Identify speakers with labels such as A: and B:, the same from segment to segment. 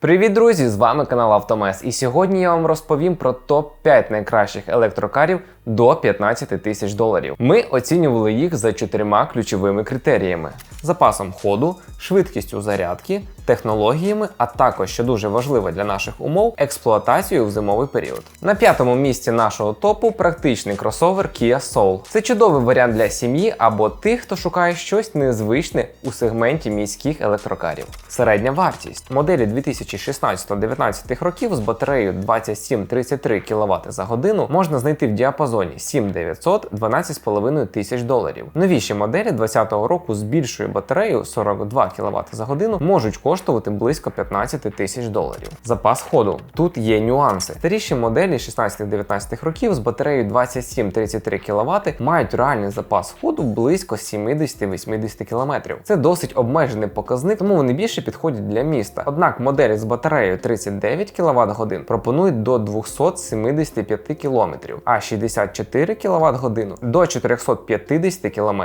A: Привіт, друзі! З вами канал Автомес. І сьогодні я вам розповім про топ-5 найкращих електрокарів до 15 тисяч доларів. Ми оцінювали їх за чотирма ключовими критеріями: запасом ходу, швидкістю зарядки, технологіями, а також, що дуже важливо для наших умов, експлуатацією в зимовий період. На п'ятому місці нашого топу практичний кросовер Kia Soul. Це чудовий варіант для сім'ї або тих, хто шукає щось незвичне у сегменті міських електрокарів. Середня вартість моделі 2016-19 років з батареєю 27-33 кВт за годину можна знайти в діапазоні 7900 12,5 тисяч доларів. Новіші моделі 2020 року з більшою батареєю 42 кВт за годину можуть коштувати близько 15 тисяч доларів. Запас ходу тут є нюанси. Старіші моделі 16-19 років з батареєю 27-33 кВт мають реальний запас ходу близько 70-80 км. Це досить обмежений показник, тому вони більше підходять для міста. Однак моделі з батареєю 39 кВт годин пропонують до 275 км, а 64 кВт годину до 450 км.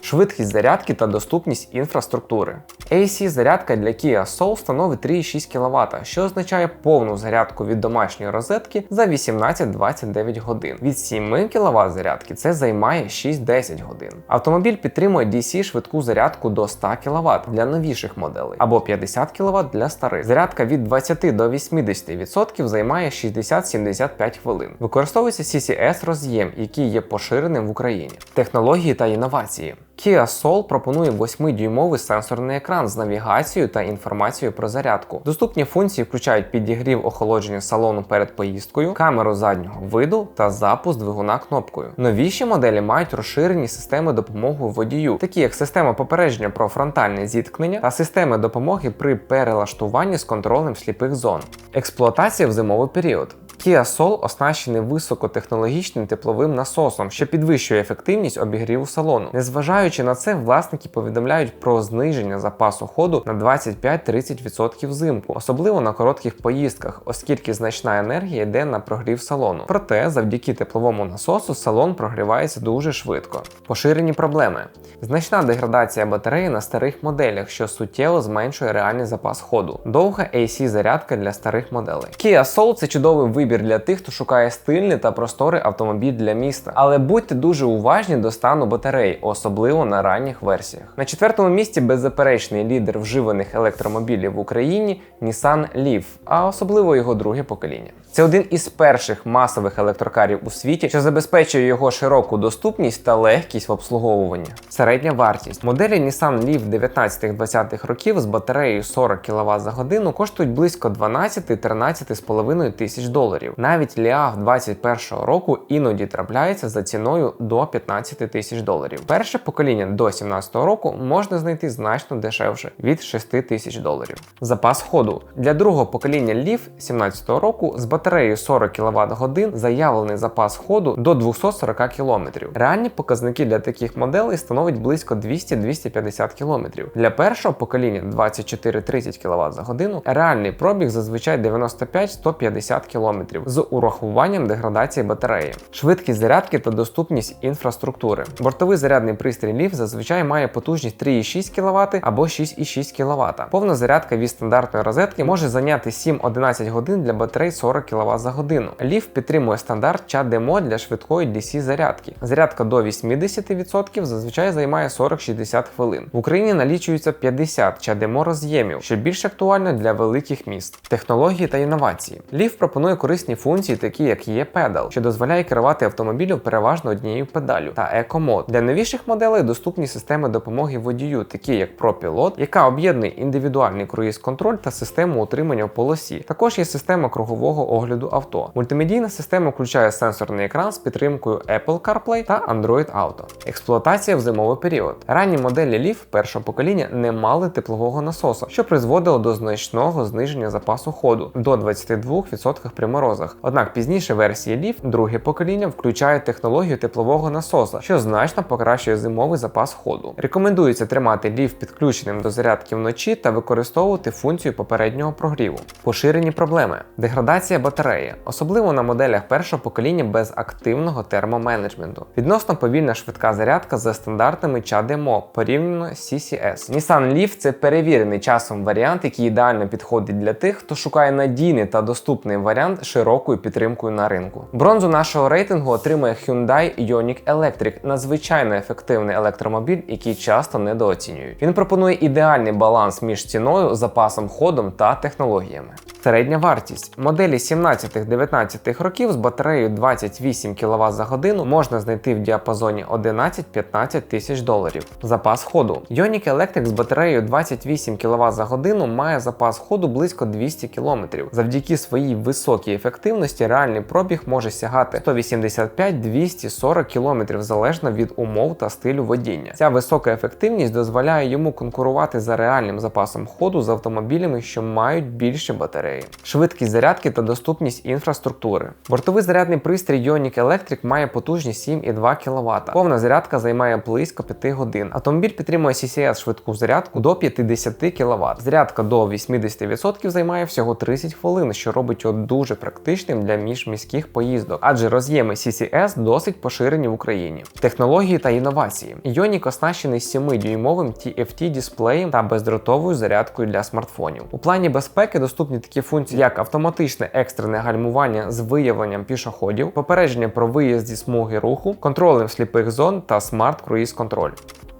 A: Швидкість зарядки та доступність інфраструктури. AC зарядка для Kia Soul становить 3,6 кВт, що означає повну зарядку від домашньої розетки за 18-29 годин. Від 7 кВт зарядки це займає 6-10 годин. Автомобіль підтримує DC швидку зарядку до 100 кВт для новіших моделей або 50 кВт для старих. Зарядка від 20 до 80% займає 60-75 хвилин. Використовується CCS роз'єм, який є поширеним в Україні. Технології та інновації. Kia Soul пропонує 8-дюймовий сенсорний екран з навігацією та інформацією про зарядку. Доступні функції включають підігрів охолодження салону перед поїздкою, камеру заднього виду та запуск двигуна кнопкою. Новіші моделі мають розширені системи допомоги водію, такі як система попередження про фронтальне зіткнення та системи допомоги при перелаштуванні з контролем сліпих зон. Експлуатація в зимовий період. Kia Soul оснащений високотехнологічним тепловим насосом, що підвищує ефективність обігріву салону. Незважаючи на це, власники повідомляють про зниження запасу ходу на 25-30% взимку, особливо на коротких поїздках, оскільки значна енергія йде на прогрів салону. Проте, завдяки тепловому насосу, салон прогрівається дуже швидко. Поширені проблеми: значна деградація батареї на старих моделях, що суттєво зменшує реальний запас ходу. Довга AC зарядка для старих моделей. Kia Soul це чудовий вибір для тих, хто шукає стильний та просторий автомобіль для міста. Але будьте дуже уважні до стану батарей, особливо на ранніх версіях. На четвертому місці беззаперечний лідер вживаних електромобілів в Україні Nissan Leaf, а особливо його друге покоління. Це один із перших масових електрокарів у світі, що забезпечує його широку доступність та легкість в обслуговуванні. Середня вартість моделі Nissan Leaf 19-20 років з батареєю 40 кВт за годину коштують близько 12-13,5 тисяч доларів. Навіть Leaf 21 року іноді трапляється за ціною до 15 тисяч доларів. Перше покоління до 17 року можна знайти значно дешевше від 6 тисяч доларів. Запас ходу для другого покоління Leaf 17 року з батареєю 40 кВт годин заявлений запас ходу до 240 км. Реальні показники для таких моделей становить близько 200-250 км. Для першого покоління 24-30 кВт за годину реальний пробіг зазвичай 95-150 км з урахуванням деградації батареї, швидкість зарядки та доступність інфраструктури. Бортовий зарядний пристрій Leaf зазвичай має потужність 3,6 кВт або 6,6 кВт. Повна зарядка від стандартної розетки може зайняти 7-11 годин для батарей 40 кВт за годину. Leaf підтримує стандарт CHAdeMO для швидкої DC зарядки. Зарядка до 80% зазвичай займає 40-60 хвилин. В Україні налічується 50 CHAdeMO роз'ємів, що більш актуально для великих міст. Технології та інновації. Leaf пропонує корисні функції, такі як є педал, що дозволяє керувати автомобілем переважно однією педалю, та екомод. Для новіших моделей доступні системи допомоги водію, такі як ProPilot, яка об'єднує індивідуальний круїз-контроль та систему утримання в полосі. Також є система кругового огляду авто. Мультимедійна система включає сенсорний екран з підтримкою Apple CarPlay та Android Auto. Експлуатація в зимовий період. Ранні моделі Leaf першого покоління не мали теплового насоса, що призводило до значного зниження запасу ходу до 22% при. Морозах. Однак пізніше версії Leaf, друге покоління, включають технологію теплового насоса, що значно покращує зимовий запас ходу. Рекомендується тримати Leaf підключеним до зарядки вночі та використовувати функцію попереднього прогріву. Поширені проблеми: деградація батареї, особливо на моделях першого покоління без активного термоменеджменту. Відносно повільна швидка зарядка за стандартами CHAdeMO порівняно з CCS. Nissan Leaf це перевірений часом варіант, який ідеально підходить для тих, хто шукає надійний та доступний варіант широкою підтримкою на ринку. Бронзу нашого рейтингу отримує Hyundai Ioniq Electric, надзвичайно ефективний електромобіль, який часто недооцінюють. Він пропонує ідеальний баланс між ціною, запасом ходом та технологіями. Середня вартість моделі 17-19 років з батареєю 28 кВт за годину можна знайти в діапазоні 11-15 тисяч доларів. Запас ходу. Ioniq Electric з батареєю 28 кВт за годину має запас ходу близько 200 км. Завдяки своїй високій ефективності реальний пробіг може сягати 185-240 км залежно від умов та стилю водіння. Ця висока ефективність дозволяє йому конкурувати за реальним запасом ходу з автомобілями, що мають більше батареї. Швидкість зарядки та доступність інфраструктури. Бортовий зарядний пристрій Ioniq Electric має потужність 7,2 кВт. Повна зарядка займає близько 5 годин. Автомобіль підтримує CCS швидку зарядку до 50 кВт. Зарядка до 80% займає всього 30 хвилин, що робить його дуже практичним для міжміських поїздок, адже роз'єми CCS досить поширені в Україні. Технології та інновації. Ioniq оснащений 7-дюймовим TFT дисплеєм та бездротовою зарядкою для смартфонів. У плані безпеки доступні такі функції, як автоматичне екстрене гальмування з виявленням пішоходів, попередження про виїзд зі смуги руху, контролем сліпих зон та смарт круїз контроль.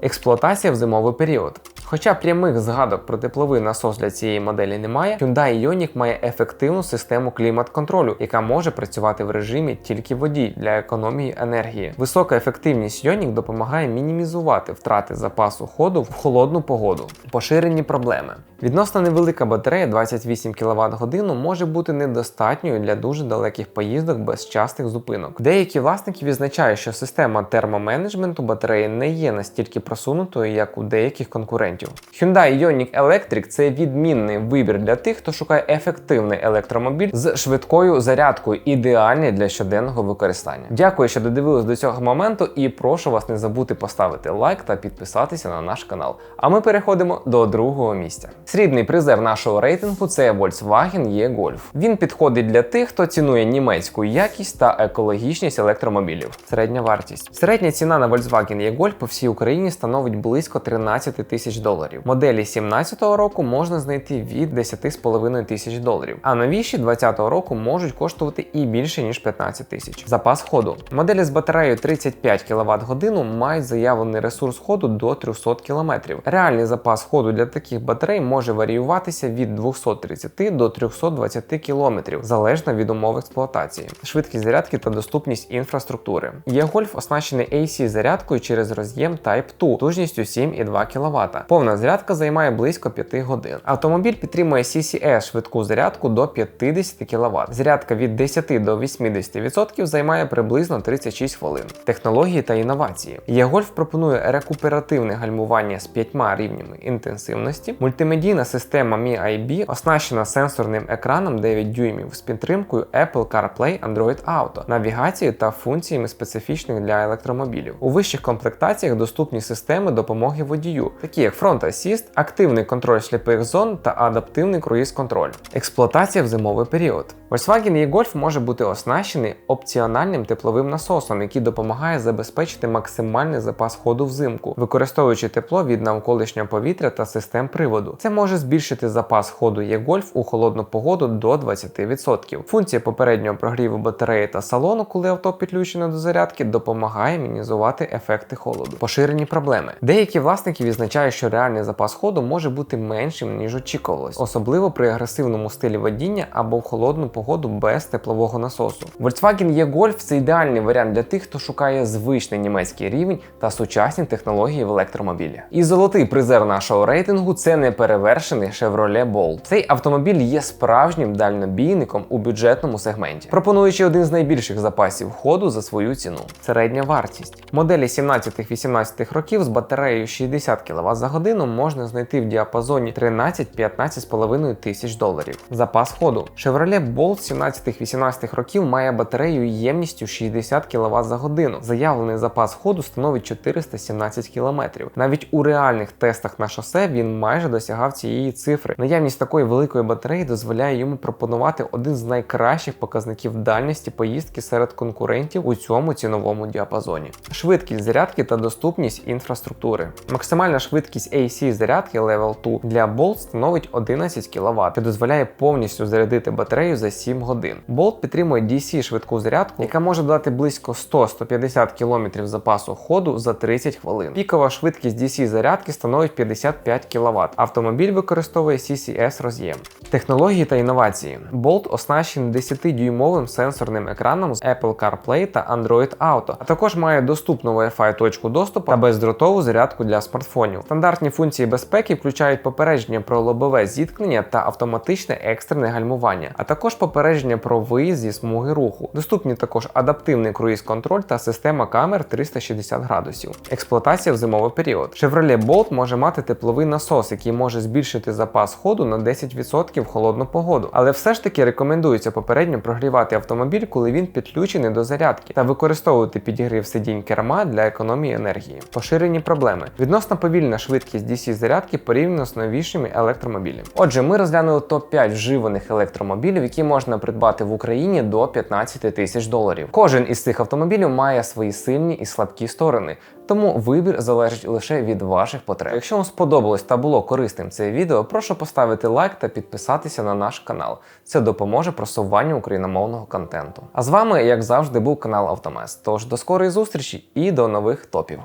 A: Експлуатація в зимовий період. Хоча прямих згадок про тепловий насос для цієї моделі немає, Hyundai Ioniq має ефективну систему клімат-контролю, яка може працювати в режимі тільки водій для економії енергії. Висока ефективність Ioniq допомагає мінімізувати втрати запасу ходу в холодну погоду. Поширені проблеми. Відносно невелика батарея 28 кВт годину може бути недостатньою для дуже далеких поїздок без частих зупинок. Деякі власники відзначають, що система термоменеджменту батареї не є настільки просунутою, як у деяких конкурентів. Hyundai Ioniq Electric це відмінний вибір для тих, хто шукає ефективний електромобіль з швидкою зарядкою, ідеальний для щоденного використання. Дякую, що додивились до цього моменту, і прошу вас не забути поставити лайк та підписатися на наш канал. А ми переходимо до другого місця. Срібний призер нашого рейтингу це Volkswagen E-Golf. Він підходить для тих, хто цінує німецьку якість та екологічність електромобілів. Середня вартість. Середня ціна на Volkswagen E-Golf по всій Україні становить близько 13 тисяч доларів. Моделі 17-го року можна знайти від 10,5 тисяч доларів, а новіші 20-го року можуть коштувати і більше ніж 15 тисяч. Запас ходу. Моделі з батареєю 35 кВт годину мають заявлений ресурс ходу до 300 км. Реальний запас ходу для таких батарей може варіюватися від 230 до 320 км залежно від умов експлуатації, швидкість зарядки та доступність інфраструктури. Є-Гольф оснащений AC зарядкою через роз'єм Type 2 потужністю 7,2 кВт. Повна зарядка займає близько 5 годин. Автомобіль підтримує CCS швидку зарядку до 50 кВт. Зарядка від 10 до 80% займає приблизно 36 хвилин. Технології та інновації. Є-Гольф пропонує рекуперативне гальмування з 5 рівнями інтенсивності, мультимедійна система Mi IB оснащена сенсорним екраном 9 дюймів з підтримкою Apple CarPlay Android Auto, навігацією та функціями специфічних для електромобілів. У вищих комплектаціях доступні системи допомоги водію, такі як Front Assist, активний контроль сліпих зон та адаптивний круїз-контроль. Експлуатація в зимовий період. Volkswagen e-Golf може бути оснащений опціональним тепловим насосом, який допомагає забезпечити максимальний запас ходу взимку, використовуючи тепло від навколишнього повітря та систем приводу. Це може збільшити запас ходу e-Golf у холодну погоду до 20%. Функція попереднього прогріву батареї та салону, коли авто підключено до зарядки, допомагає мінімізувати ефекти холоду. Поширені проблеми. Деякі власники відзначають, що реальний запас ходу може бути меншим ніж очікувалось, особливо при агресивному стилі водіння або в холодну погоду без теплового насосу. Volkswagen E-Golf це ідеальний варіант для тих, хто шукає звичний німецький рівень та сучасні технології в електромобілі. І золотий призер нашого рейтингу це неперевершений Chevrolet Bolt. Цей автомобіль є справжнім дальнобійником у бюджетному сегменті, пропонуючи один з найбільших запасів ходу за свою ціну. Середня вартість моделі 17-18 років з батареєю 60 кВт за годину можна знайти в діапазоні 13-15,5 тисяч доларів. Запас ходу Chevrolet Bolt Bolt 17-18 років має батарею ємністю 60 кВт за годину. Заявлений запас ходу становить 417 км. Навіть у реальних тестах на шосе він майже досягав цієї цифри. Наявність такої великої батареї дозволяє йому пропонувати один з найкращих показників дальності поїздки серед конкурентів у цьому ціновому діапазоні. Швидкість зарядки та доступність інфраструктури. Максимальна швидкість AC зарядки Level 2 для Bolt становить 11 кВт, що дозволяє повністю зарядити батарею за 7 годин. Bolt підтримує DC швидку зарядку, яка може дати близько 100-150 км запасу ходу за 30 хвилин. Пікова швидкість DC зарядки становить 55 кВт. Автомобіль використовує CCS роз'єм. Технології та інновації. Bolt оснащений 10-дюймовим сенсорним екраном з Apple CarPlay та Android Auto, а також має доступну Wi-Fi точку доступу та бездротову зарядку для смартфонів. Стандартні функції безпеки включають попередження про лобове зіткнення та автоматичне екстрене гальмування, а також попередження про виїзд зі смуги руху. Доступні також адаптивний круїз-контроль та система камер 360 градусів. Експлуатація в зимовий період. Chevrolet Bolt може мати тепловий насос, який може збільшити запас ходу на 10% в холодну погоду. Але все ж таки рекомендується попередньо прогрівати автомобіль, коли він підключений до зарядки, та використовувати підігрів сидінь керма для економії енергії. Поширені проблеми. Відносно повільна швидкість DC зарядки порівняно з новішими електромобілями. Отже, ми розглянули топ-5 вживаних електромобілів, які можна придбати в Україні до 15 тисяч доларів. Кожен із цих автомобілів має свої сильні і слабкі сторони. Тому вибір залежить лише від ваших потреб. Якщо вам сподобалось та було корисним це відео, прошу поставити лайк та підписатися на наш канал. Це допоможе просуванню україномовного контенту. А з вами, як завжди, був канал Автомес. Тож до скорої зустрічі і до нових топів.